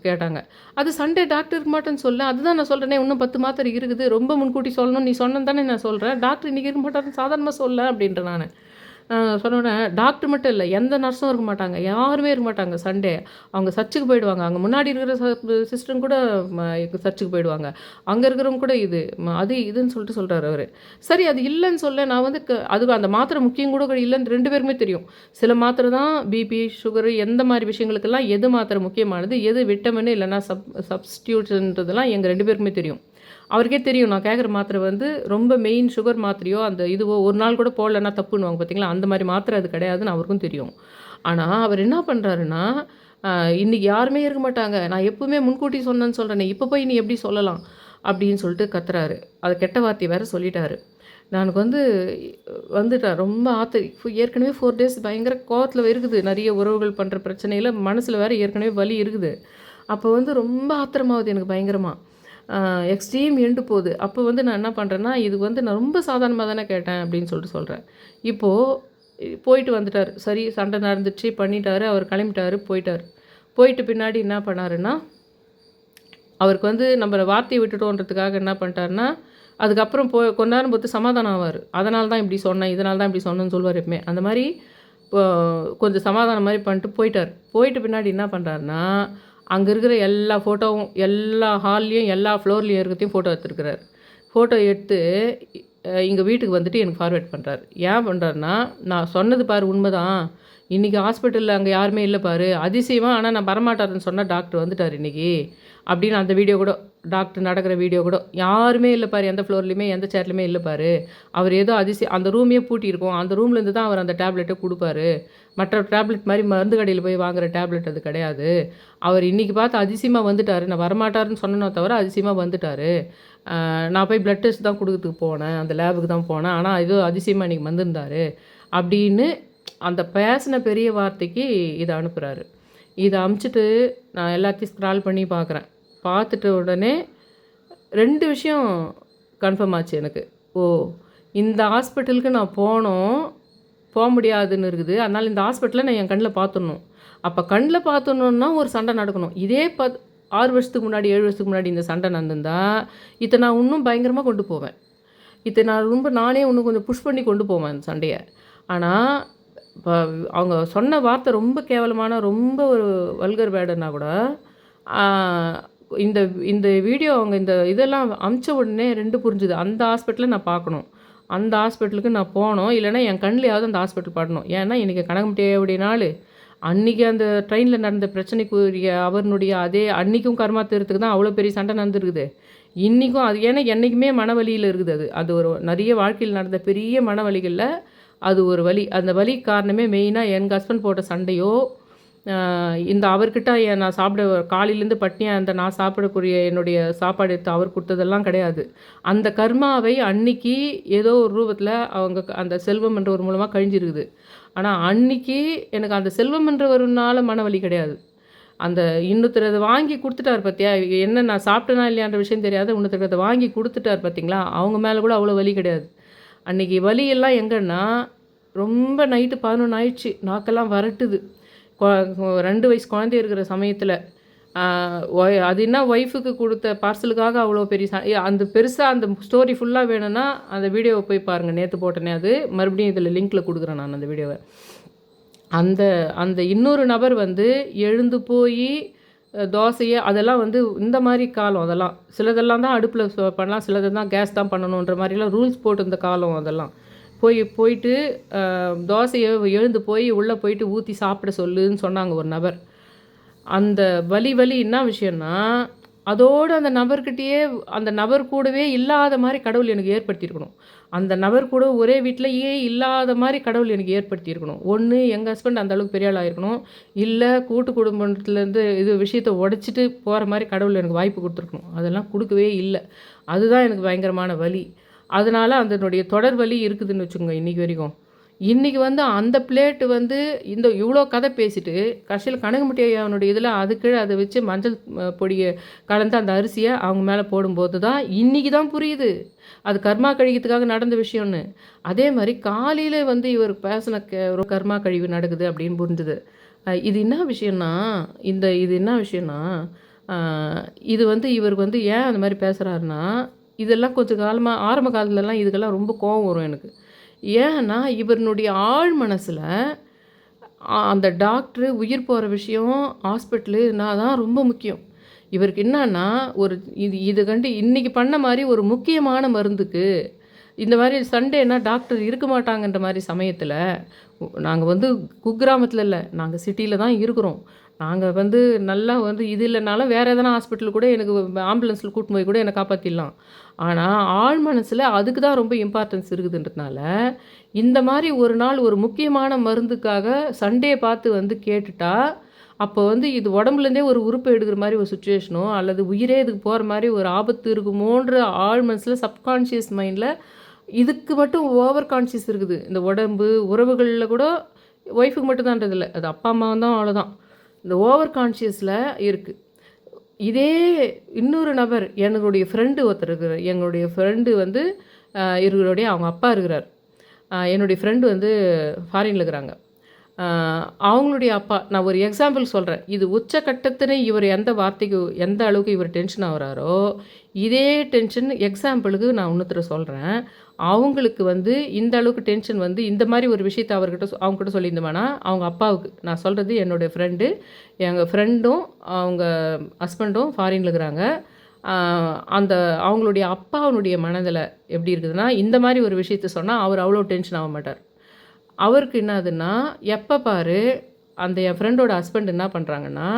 கேட்டாங்க. அது சண்டே டாக்டர் இருக்க மாட்டேன்னு சொல்ல அதுதான் நான் சொல்கிறேனே இன்னும் பத்து மாத்திரை இருக்குது ரொம்ப முன்கூட்டி சொல்லணும் நீ சொன்னது தானே நான் சொல்கிறேன் டாக்டர் இன்றைக்கி இருக்க மாட்டாருன்னு சாதாரணமாக சொல்ல அப்படின்ற நான். சொன்னோன்னே டாக்டர் மட்டும் இல்லை எந்த நர்ஸும் இருக்க மாட்டாங்க. யாருமே இருக்க மாட்டாங்க சண்டே அவங்க சர்ச்சுக்கு போயிடுவாங்க. அங்கே முன்னாடி இருக்கிற சிஸ்டரும் கூட சர்ச்சுக்கு போயிடுவாங்க. அங்கே இருக்கிறவங்க கூட இது ம, அது இதுன்னு சொல்லிட்டு சொல்கிறார் அவர். சரி அது இல்லைன்னு சொல்ல நான் வந்து க- அது அந்த மாத்திரை முக்கியம் கூட இல்லைன்னு ரெண்டு பேருக்குமே தெரியும். சில மாத்திரை தான் பிபி சுகரு எந்த மாதிரி விஷயங்களுக்கெல்லாம் எது மாத்திரை முக்கியமானது எது விட்டமின் இல்லைன்னா சப் சப்ஸ்டியூட்ன்றதெல்லாம் எங்கள் ரெண்டு பேருக்குமே தெரியும். அவருக்கே தெரியும் நான் கேட்குற மாத்திரை வந்து ரொம்ப மெயின் சுகர் மாத்திரையோ அந்த இதுவோ ஒரு நாள் கூட போடலன்னா தப்புன்னுவாங்க பார்த்தீங்களா அந்த மாதிரி மாத்திரை அது கிடையாதுன்னு அவருக்கும் தெரியும். ஆனால் அவர் என்ன பண்ணுறாருன்னா இன்றைக்கி யாருமே இருக்க மாட்டாங்க. நான் எப்போவுமே முன்கூட்டி சொன்னேன்னு சொல்கிறேனே இப்போ போய் நீ எப்படி சொல்லலாம்? அப்படின்னு சொல்லிட்டு கத்துறாரு. அதை கெட்ட வார்த்தை வேறு சொல்லிட்டாரு. எனக்கு வந்து வந்துட்டேன் ரொம்ப ஆத்திர ஏற்கனவே ஃபோர் டேஸ் பயங்கர கோவத்தில் இருக்குது. நிறைய உறவுகள் பண்ணுற பிரச்சனையில் மனசில் வேறு ஏற்கனவே வலி இருக்குது. அப்போ வந்து ரொம்ப ஆத்திரமாகுது எனக்கு பயங்கரமாக எக்ஸ்ட்ரீம் எண்டு போகுது. அப்போ வந்து நான் என்ன பண்ணுறேன்னா இது வந்து நான் ரொம்ப சாதாரணமாக தானே கேட்டேன் அப்படின்னு சொல்லிட்டு சொல்கிறேன் இப்போது போயிட்டு வந்துட்டார். சரி சண்டை நடந்துச்சு பண்ணிட்டாரு அவர் கிளம்பிட்டாரு போயிட்டார். போயிட்டு பின்னாடி என்ன பண்ணாருன்னா அவருக்கு வந்து நம்ம வார்த்தையை விட்டுட்டோன்றதுக்காக என்ன பண்ணிட்டாருன்னா அதுக்கப்புறம் போ கொஞ்ச நேரம் பொறுத்து சமாதானம் ஆவார். அதனால தான் இப்படி சொன்னேன் இதனால தான் இப்படி சொன்னேன்னு சொல்லுவார் எப்பவுமே. அந்த மாதிரி இப்போ கொஞ்சம் சமாதானம் மாதிரி பண்ணிட்டு போயிட்டார். போயிட்டு பின்னாடி என்ன பண்ணுறாருன்னா அங்கே இருக்கிற எல்லா ஃபோட்டோவும் எல்லா ஹால்லையும் எல்லா ஃப்ளோர்லேயும் இருக்கிறதையும் ஃபோட்டோ எடுத்துருக்கிறார். ஃபோட்டோ எடுத்து இங்கே வீட்டுக்கு வந்துட்டு எனக்கு ஃபார்வேர்ட் பண்ணுறாரு ஏன் பண்ணுறாருன்னா நான் சொன்னது பாரு உண்மைதான். இன்றைக்கி ஹாஸ்பிட்டலில் அங்கே யாருமே இல்லை பாரு. அதிசயமாக ஆனால் நான் வரமாட்டாருன்னு சொன்னால் டாக்டர் வந்துட்டார் இன்றைக்கி அப்படின்னு அந்த வீடியோ கூட டாக்டர் நடக்கிற வீடியோ கூட யாருமே இல்லை பாரு. எந்த ஃப்ளோர்லையுமே எந்த சேர்லையுமே இல்லை பாரு. அவர் ஏதோ அதிசயம் அந்த ரூமையே பூட்டியிருக்கோம். அந்த ரூம்லேருந்து தான் அவர் அந்த டேப்லெட்டை கொடுப்பாரு. மற்ற டேப்லெட் மாதிரி மருந்து கடையில் போய் வாங்குகிற டேப்லெட் அது கிடையாது. அவர் இன்றைக்கி பார்த்து அதிசயமாக வந்துட்டார். நான் வரமாட்டாருன்னு சொன்னனோ தவிர அதிசயமாக வந்துட்டார். நான் போய் ப்ளட் டெஸ்ட் தான் கொடுக்கறதுக்கு போனேன். அந்த லேபுக்கு தான் போனேன். ஆனால் ஏதோ அதிசயமாக இன்றைக்கி வந்திருந்தார். அப்படின்னு அந்த பேசின பெரிய வார்த்தைக்கு இதை அனுப்புகிறாரு இதை அமுச்சிட்டு நான் எல்லாத்தையும் ஸ்க்ரால் பண்ணி பார்க்குறேன். பார்த்துட்ட உடனே ரெண்டு விஷயம் கன்ஃபார்ம் ஆச்சு எனக்கு. ஓ இந்த ஹாஸ்பிட்டலுக்கு நான் போனோம் போக முடியாதுன்னு இருக்குது. அதனால் இந்த ஹாஸ்பிட்டலை நான் என் கண்ணில் பார்த்துடணும். அப்போ கண்ணில் பார்த்தோன்னா ஒரு சண்டை நடக்கணும். இதே பத் ஆறு வருஷத்துக்கு முன்னாடி ஏழு வருஷத்துக்கு முன்னாடி இந்த சண்டை நடந்திருந்தா இதை நான் இன்னும் பயங்கரமாக கொண்டு போவேன். இதை நான் ரொம்ப நானே இன்னும் கொஞ்சம் புஷ் பண்ணி கொண்டு போவேன் அந்த சண்டையை. ஆனால் இப்போ அவங்க சொன்ன வார்த்தை ரொம்ப கேவலமான ரொம்ப ஒரு வல்கர் வேர்டுன்னா கூட இந்த இந்த வீடியோ அவங்க இந்த இதெல்லாம் அமிச்ச உடனே ரெண்டு புரிஞ்சுது. அந்த ஹாஸ்பிட்டலில் நான் பார்க்கணும். அந்த ஹாஸ்பிட்டலுக்கு நான் போகணும். இல்லைன்னா என் கண்ணிலையாவது அந்த ஹாஸ்பிட்டல் பாடணும். ஏன்னா இன்றைக்கி கனகம்பட்டியுடைய நாள். அன்றைக்கி அந்த ட்ரெயினில் நடந்த பிரச்சனைக்குரிய அவருடைய அதே அன்றைக்கும் கர்மா தீர்த்துக்கு தான் அவ்வளோ பெரிய சண்டை நடந்துருக்குது. இன்றைக்கும் அது ஏன்னா என்றைக்குமே மனவலியில் இருக்குது அது. அது ஒரு நிறைய வாழ்க்கையில் நடந்த பெரிய மனவலிகளில் அது ஒரு வலி. அந்த வலி காரணமே மெயினாக எங்கள் ஹஸ்பண்ட் போட்ட சண்டையோ இந்த அவர்கிட்ட நான் சாப்பிட காலையிலேருந்து பட்னியாக அந்த நான் சாப்பிடக்கூடிய என்னுடைய சாப்பாடு எடுத்து அவர் கொடுத்ததெல்லாம் கிடையாது. அந்த கர்மாவை அன்னைக்கு ஏதோ ஒரு ரூபத்தில் அவங்க க- அந்த செல்வம் என்ற ஒரு மூலமாக கழிஞ்சிருக்குது. ஆனால் அன்னைக்கு எனக்கு அந்த செல்வம் என்றவருனால மனவலி கிடையாது. அந்த இன்னொருத்தர் அதை வாங்கி கொடுத்துட்டார் பார்த்தியா என்ன நான் சாப்பிட்டேனா இல்லையான்ற விஷயம் தெரியாது இன்னொருத்தர் அதை வாங்கி கொடுத்துட்டார் பார்த்தீங்களா அவங்க மேலே கூட அவ்வளோ வலி கிடையாது. அன்றைக்கி வலியெல்லாம் எங்கன்னா ரொம்ப நைட்டு பதினொன்று ஆயிடுச்சு. நாக்கெல்லாம் வரட்டுது. கொ- ரெண்டு வயசு குழந்தை இருக்கிற சமயத்தில் அது என்ன ஒய்ஃபுக்கு கொடுத்த பார்சலுக்காக அவ்வளோ பெரிய அந்த பெருசாக அந்த ஸ்டோரி ஃபுல்லாக வேணும்னா அந்த வீடியோவை போய் பாருங்கள் நேற்று போட்டனே அது. மறுபடியும் இதில் லிங்க்கில் கொடுக்குறேன் நான் அந்த வீடியோவை அந்த அந்த இன்னொரு நபர் வந்து எழுந்து போய் தோசையை அதெல்லாம் வந்து இந்த மாதிரி காலம் அதெல்லாம். சிலதெல்லாம் தான் அடுப்பில் பண்ணலாம். சிலது தான் கேஸ் தான் பண்ணணுன்ற மாதிரிலாம் ரூல்ஸ் போட்டிருந்த காலம் அதெல்லாம். போய் போயிட்டு தோசையை எழுந்து போய் உள்ளே போயிட்டு ஊற்றி சாப்பிட சொல்லுன்னு சொன்னாங்க ஒரு நபர். அந்த வலி வலி என்ன விஷயம்னா அதோடு அந்த நபர்கிட்டயே அந்த நபர் கூடவே இல்லாத மாதிரி கடவுள் எனக்கு ஏற்படுத்தியிருக்கணும். அந்த நபர் கூட ஒரே வீட்டிலேயே இல்லாத மாதிரி கடவுள் எனக்கு ஏற்படுத்தியிருக்கணும் ஒன்று எங்கள் ஹஸ்பண்ட் அந்த அளவுக்கு பெரிய ஆளாக இருக்கணும். இல்லை கூட்டு குடும்பத்துலேருந்து இது விஷயத்தை உடைச்சிட்டு போகிற மாதிரி கடவுள் எனக்கு வாய்ப்பு கொடுத்துருக்கணும். அதெல்லாம் கொடுக்கவே இல்லை. அதுதான் எனக்கு பயங்கரமான வலி. அதனால் அதனுடைய தொடர் வலி இருக்குதுன்னு வச்சுக்கோங்க இன்றைக்கி வரைக்கும். இன்றைக்கி வந்து அந்த பிளேட்டு வந்து இந்த இவ்வளோ கதை பேசிட்டு கடைசியில் கனகமுட்டி ஐயாவனுடைய இதில் அதுக்கீழே அதை வச்சு மஞ்சள் பொடியை கலந்து அந்த அரிசியை அவங்க மேலே போடும்போது தான் இன்றைக்கி தான் புரியுது. அது கர்மா கழிக்கிறதுக்காக நடந்த விஷயம்னு. அதே மாதிரி காலையில் வந்து இவர் பேசின க ஒரு கர்மா கழிவு நடக்குது அப்படின்னு புரிஞ்சுது. இது என்ன விஷயம்னா இந்த இது என்ன விஷயம்னா இது வந்து இவருக்கு வந்து ஏன் அந்த மாதிரி பேசுகிறாருன்னா இதெல்லாம் கொஞ்சம் காலமாக ஆரம்ப காலத்துலலாம் இதுக்கெல்லாம் ரொம்ப கோவம் வரும் எனக்கு. ஏன்னா இவருனுடைய ஆழ் மனசில் அந்த டாக்டரு உயிர் போகிற விஷயம் ஹாஸ்பிட்டலு நான் தான் ரொம்ப முக்கியம். இவருக்கு என்னன்னா ஒரு இது இது கண்டு இன்றைக்கி பண்ண மாதிரி ஒரு முக்கியமான மருந்துக்கு இந்த மாதிரி சண்டேனா டாக்டர் இருக்க மாட்டாங்கன்ற மாதிரி சமயத்தில் நாங்கள் வந்து குக்கிராமத்தில் இல்லை நாங்கள் சிட்டியில் தான் இருக்கிறோம். நாங்கள் வந்து நல்லா வந்து இது இல்லைனாலும் வேறு எதனா ஹாஸ்பிட்டல் கூட எனக்கு ஆம்புலன்ஸில் கூட்டின்னு போய் கூட என்னை காப்பாற்றிடலாம் ஆனால் ஆழ் மனசில் அதுக்கு தான் ரொம்ப இம்பார்ட்டன்ஸ் இருக்குதுன்றதுனால இந்த மாதிரி ஒரு நாள் ஒரு முக்கியமான மருந்துக்காக சண்டே பார்த்து வந்து கேட்டுட்டா அப்போ வந்து இது உடம்புலேருந்தே ஒரு உறுப்பு எடுக்கிற மாதிரி ஒரு சுச்சுவேஷனோ அல்லது உயிரே இதுக்கு போகிற மாதிரி ஒரு ஆபத்து இருக்குமோன்ற ஆழ் மனசில் சப்கான்ஷியஸ் மைண்டில் இதுக்கு மட்டும் ஓவர் கான்ஷியஸ் இருக்குது. இந்த உடம்பு உறவுகளில் கூட ஒய்ஃபுக்கு மட்டும்தான்றது இல்லை. அது அப்பா அம்மா தான் அவ்வளோதான் இந்த ஓவர் கான்ஷியஸில் இருக்குது இதே இன்னொரு நபர் என்னுடைய ஃப்ரெண்டு ஒருத்தர் இருக்கிறார். எங்களுடைய ஃப்ரெண்டு வந்து இருக்கிறோடைய அவங்க அப்பா இருக்கிறார். என்னுடைய ஃப்ரெண்டு வந்து ஃபாரினில் இருக்கிறாங்க. அவங்களுடைய அப்பா நான் ஒரு எக்ஸாம்பிள் சொல்கிறேன் இது உச்சக்கட்டத்தினை இவர் எந்த வார்த்தைக்கு எந்த அளவுக்கு இவர் டென்ஷன் ஆகுறாரோ இதே டென்ஷன் எக்ஸாம்பிளுக்கு நான் இன்னொருத்தர் சொல்கிறேன் அவங்களுக்கு வந்து இந்த அளவுக்கு டென்ஷன் வந்து இந்த மாதிரி ஒரு விஷயத்த அவர்கிட்ட சொ- அவங்ககிட்ட சொல்லியிருந்தோம்னா அவங்க அப்பாவுக்கு. நான் சொல்கிறது என்னுடைய ஃப்ரெண்டு எங்கள் ஃப்ரெண்டும் அவங்க ஹஸ்பண்டும் ஃபாரினில் இருக்கிறாங்க. அந்த அவங்களுடைய அப்பாவுடைய மனதில் எப்படி இருக்குதுன்னா இந்த மாதிரி ஒரு விஷயத்த சொன்னால் அவர் அவ்வளோ டென்ஷன் ஆக மாட்டார். அவருக்கு என்னதுன்னா எப்போ பாரு அந்த என் ஃப்ரெண்டோட ஹஸ்பண்ட் என்ன பண்ணுறாங்கன்னா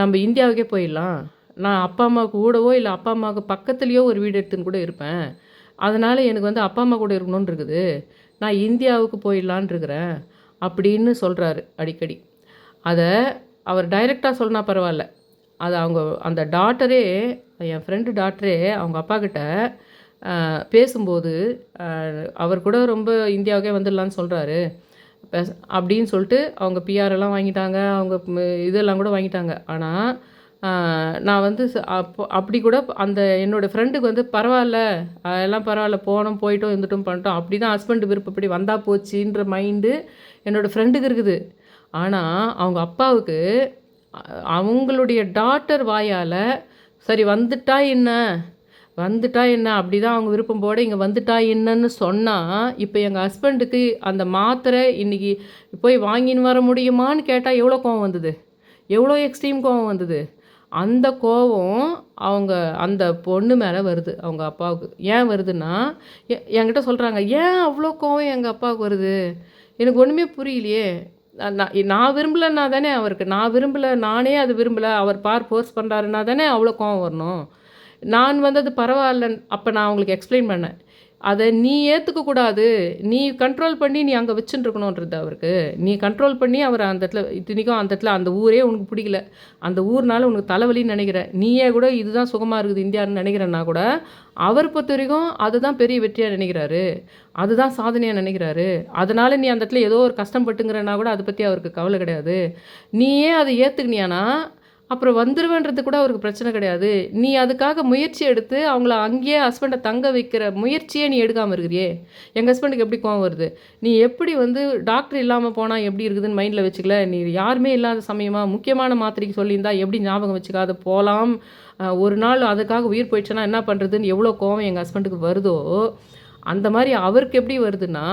நம்ம இந்தியாவுக்கே போயிடலாம். நான் அப்பா அம்மாவுக்கு கூடவோ இல்லை அப்பா அம்மாவுக்கு பக்கத்துலேயோ ஒரு வீடு எடுத்துன்னு கூட இருப்பேன். அதனால் எனக்கு வந்து அப்பா அம்மா கூட இருக்கணும்னு இருக்குது. நான் இந்தியாவுக்கு போயிடலான்னு இருக்கிறேன் அப்படின்னு சொல்கிறாரு அடிக்கடி. அதை அவர் டைரெக்டாக சொன்னா பரவாயில்ல. அது அவங்க அந்த டாட்டரே என் ஃப்ரெண்டு டாக்டரே அவங்க அப்பா கிட்ட பேசும்போது அவர் கூட ரொம்ப இந்தியாவுக்கே வந்துடலான்னு சொல்கிறாரு பேச அப்படின்னு சொல்லிட்டு அவங்க பிஆர் எல்லாம் வாங்கிட்டாங்க அவங்க இதெல்லாம் கூட வாங்கிட்டாங்க. ஆனால் நான் வந்து ச- அப்போ அப்படி கூட அந்த என்னோடய ஃப்ரெண்டுக்கு வந்து பரவாயில்ல எல்லாம் பரவாயில்ல போனோம் போயிட்டோம் இருந்துட்டும் பண்ணிட்டோம். அப்படி தான் ஹஸ்பண்ட் விருப்பப்படி வந்தால் போச்சுன்ற மைண்டு என்னோடய ஃப்ரெண்டுக்கு இருக்குது. ஆனால் அவங்க அப்பாவுக்கு அவங்களுடைய டாட்டர் வாயால் சரி வந்துட்டா என்ன? வந்துட்டா என்ன? அப்படி தான் அவங்க விருப்பம் போட இங்கே வந்துட்டா என்னன்னு சொன்னால் இப்போ எங்கள் ஹஸ்பண்டுக்கு அந்த மாத்திரை இன்றைக்கி போய் வாங்கின்னு வர முடியுமான்னு கேட்டால் எவ்வளோ கோவம் வந்தது? எவ்வளோ எக்ஸ்ட்ரீம் கோவம் வந்தது? அந்த கோவம் அவங்க அந்த பொண்ணு மேலே வருது அவங்க அப்பாவுக்கு. ஏன் வருதுன்னா எ- என்கிட்ட சொல்கிறாங்க ஏன் அவ்வளோ கோவம் எங்கள் அப்பாவுக்கு வருது? எனக்கு ஒன்றுமே புரியலையே. நான் நான் நான் விரும்பலைன்னா தானே அவருக்கு. நான் விரும்பலை நானே அது விரும்பலை. அவர் பார் ஃபோர்ஸ் பண்ணுறாருன்னா தானே அவ்வளோ கோவம் வரணும். நான் வந்தது பரவாயில்ல அப்போ நான் அவங்களுக்கு எக்ஸ்பிளைன் பண்ணேன். அதை நீ ஏற்றுக்கக்கூடாது நீ கண்ட்ரோல் பண்ணி நீ அங்கே வச்சுட்டு அவருக்கு. நீ கண்ட்ரோல் பண்ணி அவர் அந்த இடத்துல இத்தனைக்கும் அந்த இடத்துல அந்த ஊரே உனக்கு பிடிக்கல. அந்த ஊர்னால உனக்கு தலைவலின்னு நினைக்கிற. நீயே கூட இதுதான் சுகமாக இருக்குது இந்தியான்னு நினைக்கிறேன்னா கூட அவர் பொறுத்த வரைக்கும் அதுதான் பெரிய வெற்றியாக நினைக்கிறாரு. அதுதான் சாதனையாக நினைக்கிறாரு. அதனால் நீ அந்த இடத்துல ஏதோ ஒரு கஷ்டப்பட்டுங்கிறனா கூட அதை பற்றி அவருக்கு கவலை கிடையாது. நீயே அதை ஏற்றுக்கினியானா அப்புறம் வந்துடுவேன்றது கூட அவருக்கு பிரச்சனை கிடையாது. நீ அதுக்காக முயற்சி எடுத்து அவங்கள அங்கேயே ஹஸ்பண்டை தங்க வைக்கிற முயற்சியே நீ எடுக்காமல் இருக்கிறியே. எங்கள் ஹஸ்பண்டுக்கு எப்படி கோவம் வருது? நீ எப்படி வந்து டாக்டர் இல்லாமல் போனால் எப்படி இருக்குதுன்னு மைண்டில் வச்சுக்கல? நீ யாருமே இல்லாத சமயமாக முக்கியமான மாத்திரைக்கு சொல்லியிருந்தா எப்படி ஞாபகம் வச்சுக்காத? போகலாம் ஒரு நாள் அதுக்காக உயிர் போயிடுச்சுன்னா என்ன பண்ணுறதுன்னு எவ்வளோ கோவம் எங்கள் ஹஸ்பண்டுக்கு வருதோ அந்த மாதிரி அவருக்கு எப்படி வருதுன்னா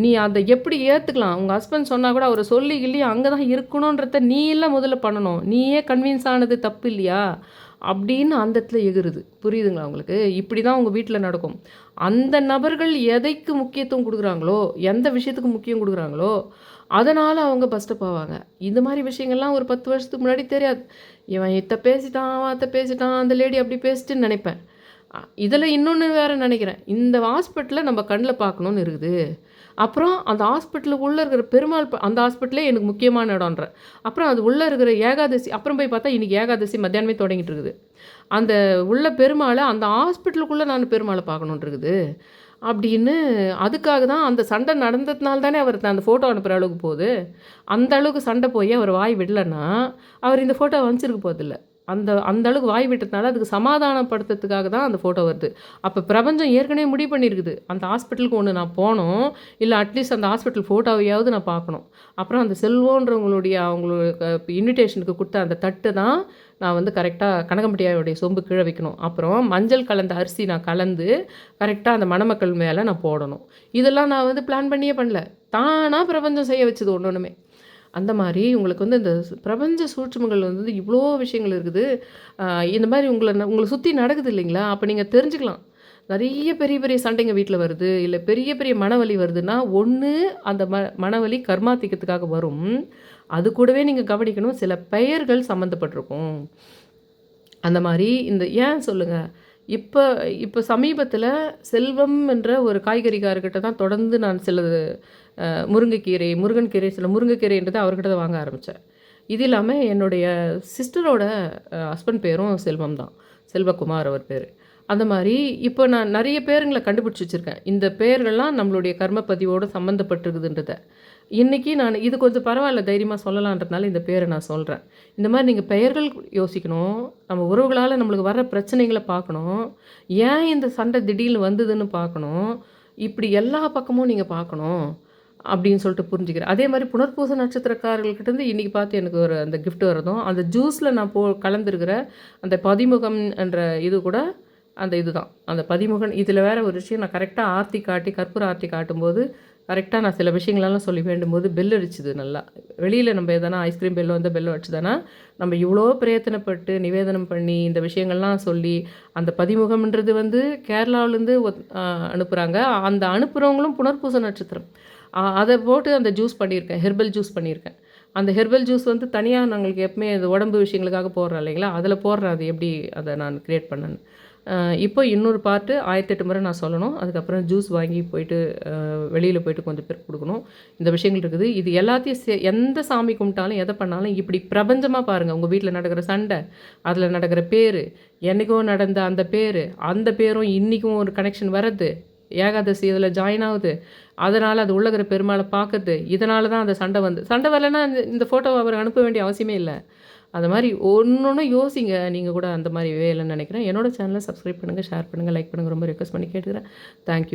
நீ அதை எப்படி ஏற்றுக்கலாம் உங்கள் ஹஸ்பண்ட் சொன்னால் கூட அவரை சொல்லி இல்லையோ அங்கே தான் இருக்கணுன்றத நீ இல்லை முதல்ல பண்ணணும். நீயே கன்வின்ஸ் ஆனது தப்பு இல்லையா? அப்படின்னு அந்த இடத்துல எகுறுது புரியுதுங்களா உங்களுக்கு? இப்படி தான் உங்கள் வீட்டில் நடக்கும். அந்த நபர்கள் எதைக்கு முக்கியத்துவம் கொடுக்குறாங்களோ எந்த விஷயத்துக்கு முக்கியம் கொடுக்குறாங்களோ அதனால் அவங்க பஸ்டப் ஆவாங்க. இந்த மாதிரி விஷயங்கள்லாம் ஒரு பத்து வருஷத்துக்கு முன்னாடி தெரியாது. இவன் இத்த பேசிட்டான் அவன் அத்தை பேசிட்டான் அந்த லேடி அப்படி பேசிட்டுன்னு நினைப்பேன். இதில் இன்னொன்று வேறு நினைக்கிறேன். இந்த ஹாஸ்பிட்டலில் நம்ம கண்ணில் பார்க்கணுன்னு இருக்குது. அப்புறம் அந்த ஹாஸ்பிட்டலுக்கு உள்ளே இருக்கிற பெருமாள் அந்த ஹாஸ்பிட்டலே எனக்கு முக்கியமான இடம்ன்ற. அப்புறம் அது உள்ளே இருக்கிற ஏகாதசி அப்புறம் போய் பார்த்தா இன்றைக்கி ஏகாதசி மத்தியானமே தொடங்கிட்டு இருக்குது. அந்த உள்ள பெருமாளை அந்த ஹாஸ்பிட்டலுக்குள்ளே நான் பெருமாளை பார்க்கணுன்றிருக்குது. அப்படின்னு அதுக்காக தான் அந்த சண்டை நடந்ததுனால தானே அவர் அந்த ஃபோட்டோ அனுப்புகிற அளவுக்கு போகுது. அந்த அளவுக்கு சண்டை போய் அவர் வாய் விடலைன்னா அவர் இந்த ஃபோட்டோ வச்சிருக்க போதில்லை அந்த அந்த அளவுக்கு வாய் விட்டதுனால அதுக்கு சமாதானப்படுத்துறதுக்காக தான் அந்த ஃபோட்டோ வருது. அப்போ பிரபஞ்சம் ஏற்கனவே முடிவு பண்ணியிருக்குது அந்த ஹாஸ்பிட்டலுக்கு ஒன்று நான் போகணும். இல்லை அட்லீஸ்ட் அந்த ஹாஸ்பிட்டல் ஃபோட்டோவையாவது நான் பார்க்கணும். அப்புறம் அந்த செல்வோன்றவங்களுடைய அவங்களுக்கு இன்விடேஷனுக்கு கொடுத்த அந்த தட்டு தான் நான் வந்து கரெக்டாக கனகம்பட்டியாவுடைய சொம்பு கீழே வைக்கணும். அப்புறம் மஞ்சள் கலந்த அரிசி நான் கலந்து கரெக்டாக அந்த மணமக்கள் மேலே நான் போடணும். இதெல்லாம் நான் வந்து பிளான் பண்ணியே பண்ணல. தானாக பிரபஞ்சம் செய்ய வச்சது ஒன்று ஒன்றுமே அந்த மாதிரி உங்களுக்கு வந்து இந்த பிரபஞ்ச சூட்சமங்கள் வந்து இவ்வளோ விஷயங்கள் இருக்குது. இந்த மாதிரி உங்களை ந- உங்களை சுற்றி நடக்குது இல்லைங்களா? அப்போ நீங்கள் தெரிஞ்சுக்கலாம். நிறைய பெரிய பெரிய சண்டைங்க வீட்டில் வருது. இல்லை பெரிய பெரிய மனவலி வருதுன்னா ஒன்று அந்த ம மனவலி கர்மாத்திக்கத்துக்காக வரும். அது கூடவே நீங்கள் கவனிக்கணும் சில பெயர்கள் சம்மந்தப்பட்டிருக்கும் அந்த மாதிரி இந்த ஏன் சொல்லுங்கள் இப்போ இப்போ சமீபத்தில் செல்வம் என்ற ஒரு காய்கறிக்காரர்கிட்ட தான் தொடர்ந்து நான் சில முருங்கைக்கீரை முருங்கன் கீரை சில முருங்கைக்கீரைன்றதை அவர்கிட்ட தான் வாங்க ஆரம்பித்தேன் இது இல்லாமல் என்னுடைய சிஸ்டரோட ஹஸ்பண்ட் பேரும் செல்வம் தான். செல்வகுமார் அவர் பேர். அந்த மாதிரி இப்போ நான் நிறைய பேருங்களை கண்டுபிடிச்சி வச்சுருக்கேன். இந்த பேர்கள்லாம் நம்மளுடைய கர்மப்பதிவோடு சம்மந்தப்பட்டிருக்குதுன்றதை இன்றைக்கி நான் இது கொஞ்சம் பரவாயில்ல தைரியமாக சொல்லலான்றதுனால இந்த பேரை நான் சொல்கிறேன் இந்த மாதிரி நீங்கள் பெயர்கள் யோசிக்கணும் நம்ம உறவுகளால் நம்மளுக்கு வர பிரச்சனைகளை பார்க்கணும் ஏன் இந்த சண்டை திடீர்னு வந்ததுன்னு பார்க்கணும் இப்படி எல்லா பக்கமும் நீங்கள் பார்க்கணும் அப்படின்னு சொல்லிட்டு புரிஞ்சுக்கிறேன். அதே மாதிரி புனர்பூச நட்சத்திரக்காரர்கள்கிட்ட இருந்து இன்றைக்கி பார்த்து எனக்கு ஒரு அந்த கிஃப்ட் வரதும். அந்த ஜூஸில் நான் போ கலந்துருக்கிற அந்த பதிமுகம் என்ற இது கூட அந்த இதுதான். அந்த பதிமுகன் இதில் வேற ஒரு விஷயம் நான் கரெக்டாக ஆர்த்தி காட்டி கற்பூர ஆர்த்தி காட்டும்போது கரெக்டாக நான் சில விஷயங்களெல்லாம் சொல்லி வேண்டும்போது பெல் அடிச்சுது நல்லா. வெளியில் நம்ம எதனா ஐஸ்கிரீம் பெல்லோ வந்து பெல்லோ அடிச்சுதானா நம்ம இவ்வளோ பிரயத்தனப்பட்டு நிவேதனம் பண்ணி இந்த விஷயங்கள்லாம் சொல்லி அந்த பதிமுகம்ன்றது வந்து கேரளாவிலேருந்து அனுப்புகிறாங்க அந்த அனுப்புகிறவங்களும் புனர்பூச நட்சத்திரம். அதை போட்டு அந்த ஜூஸ் பண்ணியிருக்கேன் ஹெர்பல் ஜூஸ் பண்ணியிருக்கேன். அந்த ஹெர்பல் ஜூஸ் வந்து தனியாக நாங்களுக்கு எப்பவுமே அது உடம்பு விஷயங்களுக்காக போடுறோம் இல்லைங்களா? அதில் போடுறேன் அது எப்படி அதை நான் க்ரியேட் பண்ணேன்னு. இப்போ இன்னொரு பார்ட்டு ஆயிரத்தெட்டு முறை நான் சொல்லணும். அதுக்கப்புறம் ஜூஸ் வாங்கி போயிட்டு வெளியில் போயிட்டு கொஞ்சம் பேர் கொடுக்கணும். இந்த விஷயங்கள் இருக்குது. இது எல்லாத்தையும் சே எந்த சாமி கும்பிட்டாலும் எதை பண்ணாலும் இப்படி பிரபஞ்சமாக பாருங்கள் உங்கள் வீட்டில் நடக்கிற சண்டை அதில் நடக்கிற பேர் என்னைக்கோ நடந்த அந்த பேர் அந்த பேரும் இன்றைக்கும் ஒரு கனெக்ஷன் வர்றது. ஏகாதசி இதில் ஜாயின் ஆகுது. அதனால் அது உள்ளகிற பெருமாளை பார்க்குறது. இதனால தான் அந்த சண்டை வந்து சண்டை வரலைன்னா இந்த ஃபோட்டோவை அவர் அனுப்ப வேண்டிய அவசியமே இல்லை. அது மாதிரி ஒன்று யோசிங்க. நீங்கள் கூட அந்த மாதிரி வேலைன்னு நினைக்கிறேன். என்னோட சேனலை சப்ஸ்கிரைப் பண்ணுங்கள் ஷேர் பண்ணுங்கள் லைக் பண்ணுங்கள் ரொம்ப ரெக்வஸ்ட் பண்ணி கேட்டுக்கிறேன். தேங்க்யூ